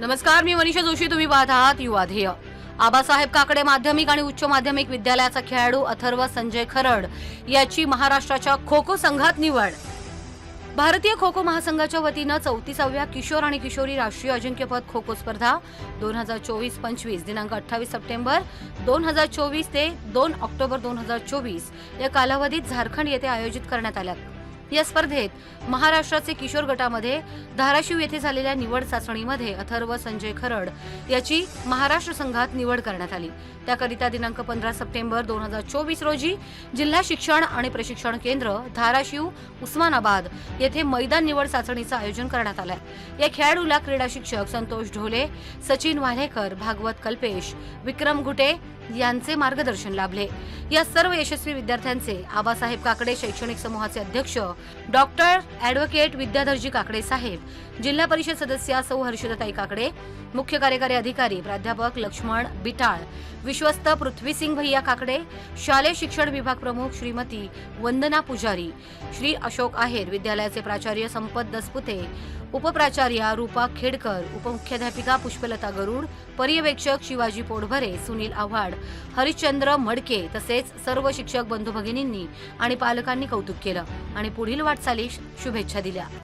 नमस्कार मी मनीषा जोशी तुम्ही पाहत आहात युवा ध्येय. आबासाहेब काकडे माध्यमिक आणि उच्च माध्यमिक विद्यालयाचा खेळाडू अथर्व संजय खरड याची महाराष्ट्राच्या खो खो संघात निवड. भारतीय खो खो महासंघाच्या वतीनं चौतीसाव्या किशोर आणि किशोरी राष्ट्रीय अजिंक्यपद खो खो स्पर्धा दोन हजार चोवीस पंचवीस दिनांक अठ्ठावीस सप्टेंबर दोन हजार चोवीस ते दोन ऑक्टोबर दोन हजार चोवीस या कालावधीत झारखंड येथे आयोजित करण्यात आल्या या स्पर्धेत महाराष्ट्राचे किशोर गटामध्ये धाराशिव येथे झालेल्या निवड चाचणीमध्ये अथर्व संजय खरड याची महाराष्ट्र संघात निवड करण्यात आली. त्याकरिता दिनांक पंधरा सप्टेंबर दोन हजार चोवीस रोजी जिल्हा शिक्षण आणि प्रशिक्षण केंद्र धाराशिव उस्मानाबाद येथे मैदान निवड चाचणीचं आयोजन करण्यात आलं या खेळाडूला क्रीडा शिक्षक संतोष ढोले सचिन वाल्हेकर भागवत कल्पेश विक्रम घुटे यांचे मार्गदर्शन लाभले. या सर्व यशस्वी विद्यार्थ्यांचे आबासाहेब काकडे शैक्षणिक समूहाचे अध्यक्ष डॉक्टर ॲडव्होकेट विद्याधरजी काकडे साहेब जिल्हा परिषद सदस्या सौ हर्षदताई काकडे मुख्य कार्यकारी अधिकारी प्राध्यापक लक्ष्मण बिटाळ विश्वस्त पृथ्वीसिंग भैया काकडे शालेय शिक्षण विभाग प्रमुख श्रीमती वंदना पुजारी श्री अशोक आहेर विद्यालयाचे प्राचार्य संपत दसपुते उपप्राचार्या रूपा खेडकर उपमुख्याध्यापिका पुष्पलता गरुड पर्यवेक्षक शिवाजी पोटभरे सुनील आव्हाड हरिश्चंद्र मडके तसेच सर्व शिक्षक बंधू भगिनींनी आणि पालकांनी कौतुक केलं. आणि पुढील वाटचालीस शुभेच्छा दिल्या.